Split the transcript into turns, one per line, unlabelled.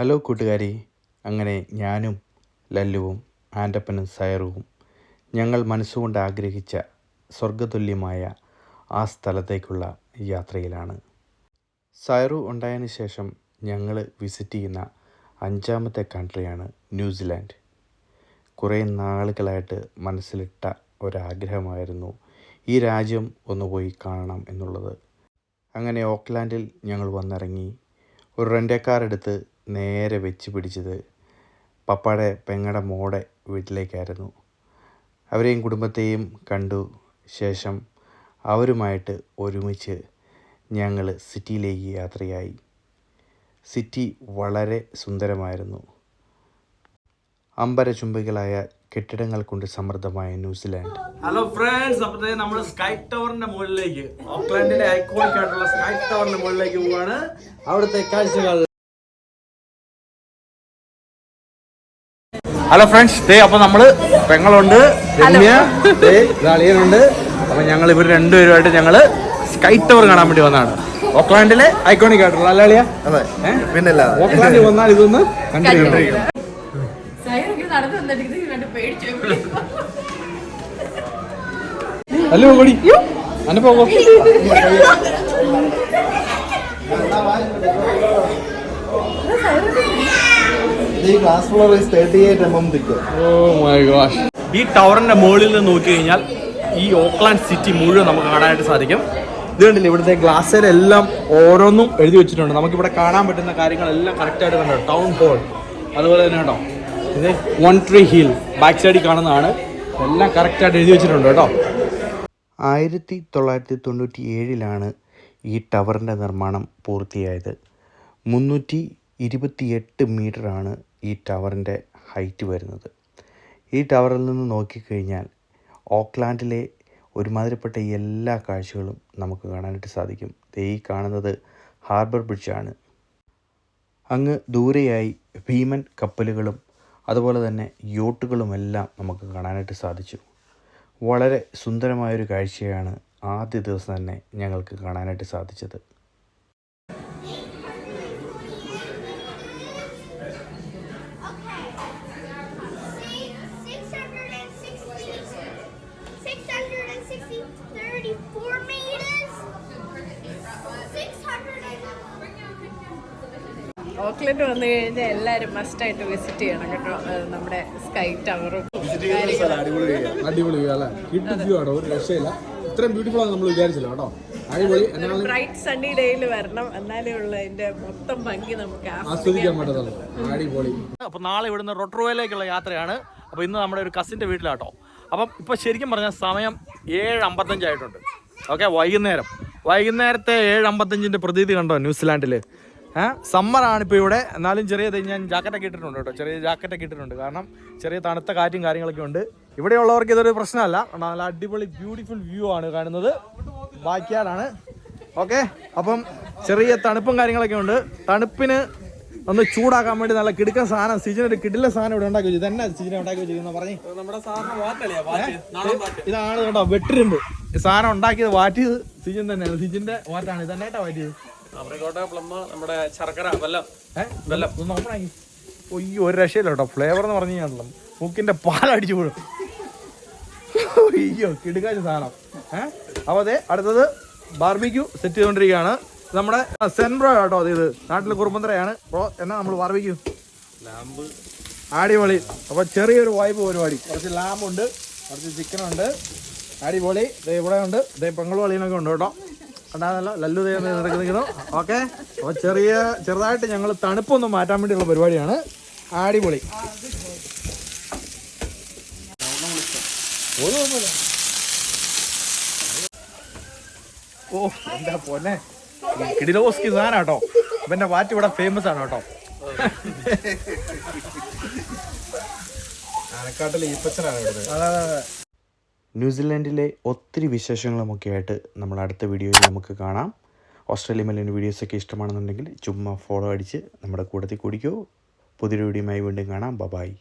Hello കൂട്ടുകാരി. അങ്ങനെ ഞാനും ലല്ലുവും ആന്റപ്പനും സയറുവും ഞങ്ങൾ മനസ്സുകൊണ്ട് ആഗ്രഹിച്ച സ്വർഗതുല്യമായ ആ സ്ഥലത്തേക്കുള്ള യാത്രയിലാണ്. സയറു ഉണ്ടായതിനു ശേഷം ഞങ്ങൾ വിസിറ്റ് ചെയ്യുന്ന അഞ്ചാമത്തെ കൺട്രിയാണ് ന്യൂസിലാൻഡ്. കുറേ നാളുകളായിട്ട് മനസ്സിലിട്ട ഒരാഗ്രഹമായിരുന്നു ഈ രാജ്യം ഒന്ന് പോയി കാണണം എന്നുള്ളത്. അങ്ങനെ ഓക്ലാൻഡിൽ ഞങ്ങൾ വന്നിറങ്ങി. ഒരു റെന്റേക്കാർ കാർ എടുത്ത് നേരെ വെച്ച് പിടിച്ചത് പപ്പയുടെ പെങ്ങടെ മോടെ വീട്ടിലേക്കായിരുന്നു. അവരെയും കുടുംബത്തെയും കണ്ടു ശേഷം അവരുമായിട്ട് ഒരുമിച്ച് ഞങ്ങൾ സിറ്റിയിലേക്ക് യാത്രയായി. സിറ്റി വളരെ സുന്ദരമായിരുന്നു. അമ്പരചുംബികളായ കെട്ടിടങ്ങൾ കൊണ്ട് സമൃദ്ധമായ ന്യൂസിലാൻഡ്.
ഹലോ ഫ്രണ്ട്സ് അപ്പോഴത്തെ നമ്മൾ സ്കൈ ടവറിന്റെ മുകളിലേക്ക് ഓക്ലാൻഡിലെ ഐക്കോണിക് ആയിട്ടുള്ള സ്കൈ ടവറിന്റെ മുകളിലേക്ക് പോവാണ്. അവിടുത്തെ കാഴ്ചകൾ. ഹലോ ഫ്രണ്ട്സ് ദേ അപ്പൊ നമ്മൾ പെങ്ങളുണ്ട് രമ്യ അളിയനുണ്ട് അപ്പൊ ഞങ്ങൾ ഇവർ രണ്ടുപേരുമായിട്ട് ഞങ്ങൾ സ്കൈ ടവർ കാണാൻ വേണ്ടി വന്നതാണ്. ഓക്ലാൻഡിലെ ഐക്കോണിക് ആയിട്ടുള്ള അല്ല അളിയ?
അതെ. പിന്നെ
ഓക്ലാൻഡിൽ വന്നാൽ ഇതൊന്ന് കണ്ടിരിക്കണം.
സൈറൊക്കെ നടന്നു വന്നിട്ട് ഇത് കണ്ട് പേടിച്ചു പോയി.
അല്ലോ അന്നെ പോകോ
ഈ
ടവറിന്റെ മുകളിൽ നിന്ന് നോക്കി കഴിഞ്ഞാൽ ഈ ഓക്ലാൻഡ് സിറ്റി മുഴുവൻ നമുക്ക് കാണാനായിട്ട് സാധിക്കും. ഇത് കണ്ടില്ലേ ഇവിടുത്തെ ഗ്ലാസ്സിലെല്ലാം ഓരോന്നും എഴുതി വെച്ചിട്ടുണ്ട്. നമുക്ക് ഇവിടെ കാണാൻ പറ്റുന്ന കാര്യങ്ങളെല്ലാം കറക്റ്റായിട്ട് കണ്ടോ? ടൗൺ ഹോൾ അതുപോലെ തന്നെ കേട്ടോ. ഇത് വൺ ട്രീ ഹിൽ ബാക്ക് സൈഡിൽ കാണുന്നതാണ്. എല്ലാം കറക്റ്റായിട്ട് എഴുതി വെച്ചിട്ടുണ്ട് കേട്ടോ.
ആയിരത്തി തൊള്ളായിരത്തി തൊണ്ണൂറ്റി ഏഴിലാണ് ഈ ടവറിന്റെ നിർമ്മാണം പൂർത്തിയായത്. മുന്നൂറ്റി ഇരുപത്തിയെട്ട് മീറ്ററാണ് ഈ ടവറിന്റെ ഹൈറ്റ് വരുന്നത്. ഈ ടവറിൽ നിന്ന് നോക്കിക്കഴിഞ്ഞാൽ ഓക്ലാൻഡിലെ ഒരുമാതിരിപ്പെട്ട എല്ലാ കാഴ്ചകളും നമുക്ക് കാണാനായിട്ട് സാധിക്കും. ഈ കാണുന്നത് ഹാർബർ ബ്രിഡ്ജാണ്. അങ്ങ് ദൂരെയായി ഭീമൻ കപ്പലുകളും അതുപോലെ തന്നെ യോട്ടുകളുമെല്ലാം നമുക്ക് കാണാനായിട്ട് സാധിച്ചു. വളരെ സുന്ദരമായൊരു കാഴ്ചയാണ് ആദ്യ ദിവസം തന്നെ ഞങ്ങൾക്ക് കാണാനായിട്ട് സാധിച്ചത്.
ഓക്ലൻഡ് വന്നു കഴിഞ്ഞാൽ എല്ലാവരും മസ്റ്റായിട്ട് വിസിറ്റ് ചെയ്യണം കേട്ടോ. നമ്മുടെ സ്കൈ ടവറും
അടിപൊളി ആണോ? ഒരു രക്ഷയില്ല. ഇത്രയും ബ്യൂട്ടിഫുൾ ആണ് നമ്മൾ വിചാരിച്ചില്ല കേട്ടോ. അടിപൊളി. എന്നാലും
ബ്രൈറ്റ് സണ്ണി ഡേയിൽ വരണം. എന്നാലേ ഉള്ളൂ അതിന്റെ മൊത്തം ഭംഗി നമുക്ക്
ആസ്വദിക്കാൻ പറ്റത്തുള്ളൂ. അടിപൊളി. അപ്പോൾ നാളെ ഇവിടുന്ന് റൊട്രോയിലേക്കുള്ള യാത്രയാണ്. അപ്പോൾ ഇന്ന് നമ്മുടെ ഒരു കസിന്റെ വീട്ടിലാട്ടോ അപ്പം ഇപ്പോൾ ശരിക്കും പറഞ്ഞാൽ സമയം ഏഴ് അമ്പത്തഞ്ചായിട്ടുണ്ട് ഓക്കെ വൈകുന്നേരം. വൈകുന്നേരത്തെ ഏഴ് അമ്പത്തഞ്ചിന്റെ പ്രതീതി കണ്ടോ ന്യൂസിലാൻഡിൽ സമ്മറാണ് ഇപ്പോൾ ഇവിടെ. എന്നാലും ചെറിയ ഞാൻ ജാക്കറ്റൊക്കെ ഇട്ടിട്ടുണ്ട് കേട്ടോ. ചെറിയ ജാക്കറ്റൊക്കെ ഇട്ടിട്ടുണ്ട്. കാരണം ചെറിയ തണുത്ത കാറ്റും കാര്യങ്ങളൊക്കെ ഉണ്ട്. ഇവിടെയുള്ളവർക്ക് ഇതൊരു പ്രശ്നമല്ല. നല്ല അടിപൊളി ബ്യൂട്ടിഫുൾ വ്യൂ ആണ് കാണുന്നത്. ബാക്കിയാടാണ് ഓക്കെ? അപ്പം ചെറിയ തണുപ്പും കാര്യങ്ങളൊക്കെ ഉണ്ട്. തണുപ്പിന് ഒന്ന് ചൂടാക്കാൻ വേണ്ടി നല്ല കിടുക്കൻ സാധനം സിജിന് ഒരു കിടില സാധനം ഇവിടെ ഉണ്ടാക്കി വെച്ചു തന്നെ സിജിനെ ഉണ്ടാക്കി വെച്ചിരിക്കുന്ന പറഞ്ഞു. ഇതാണ് കേട്ടോ വെട്ടിരുമ്പ് സാധനം ഉണ്ടാക്കിയത് വാറ്റിയത് സിജിൻ തന്നെയാണ്. സിജിന്റെ വാറ്റാണ് ഇതന്നെ വാറ്റിയത്
അബ്രിക്കോട്ട പ്ലം നമ്മുടെ ശർക്കര വെല്ലം.
വെല്ലം. ഒന്ന് ഓപ്പൺ ആക്കി ഒയ്യോ ഒരു രക്ഷയില്ല കേട്ടോ ഫ്ലേവർ എന്ന് പറഞ്ഞു കഴിഞ്ഞാൽ മൂക്കിന്റെ പാലടിച്ചു പോഴും അയ്യോ കിടുക്കാച്ച സാധനം. ഏഹ് അപ്പോൾ അതെ അടുത്തത് ബാർബിക്യൂ സെറ്റ് ചെയ്തുകൊണ്ടിരിക്കുകയാണ്. ഇത് നമ്മുടെ സെൻബ്രോ കേട്ടോ അത് ഇത്. നാട്ടിൽ കുറുമ്പന്തരയാണ് ബ്രോ എന്നാ നമ്മൾ ബാർബിക്യൂ
ലാമ്പ്.
അടിപൊളി. അപ്പോൾ ചെറിയൊരു വൈബ് പരിപാടി. കുറച്ച് ലാമ്പുണ്ട് കുറച്ച് ചിക്കനുണ്ട് അടിപൊളി. ദേ ഇവിടെ ഉണ്ട്. ദേ പെങ്ങളും അളിയനൊക്കെ ഉണ്ട് കേട്ടോ. ഉണ്ടാകുന്നല്ലോ ലല്ലു ദൈവം നിൽക്കുന്നു ഓക്കെ. അപ്പോൾ ചെറിയ ചെറുതായിട്ട് ഞങ്ങൾ തണുപ്പൊന്നും മാറ്റാൻ വേണ്ടിയുള്ള പരിപാടിയാണ്. അടിപൊളി. ഓ എന്താ പോന്നെ? കിടിലോസ്കി സാധനം കേട്ടോ അപ്പൊ വാറ്റ് ഇവിടെ ഫേമസ് ആണ് കേട്ടോ.
ആനക്കാട്ടിൽ ഈപ്പച്ചനാണ് ഇവിടെ
അതെ അതെ അതെ.
ന്യൂസിലാൻഡിലെ ഒത്തിരി വിശേഷങ്ങളുമൊക്കെ ആയിട്ട് നമ്മൾ അടുത്ത വീഡിയോയിൽ നമുക്ക് കാണാം. ഓസ്ട്രേലിയ മെല്ലിന്റെ വീഡിയോസൊക്കെ ഇഷ്ടമാണെന്നുണ്ടെങ്കിൽ ചുമ്മാ ഫോളോ അടിച്ച് നമ്മുടെ കൂട്ടത്തിൽ കൂടിക്കോ. പുതിയൊരു വീഡിയോയുമായി വീണ്ടും കാണാം. ബബായി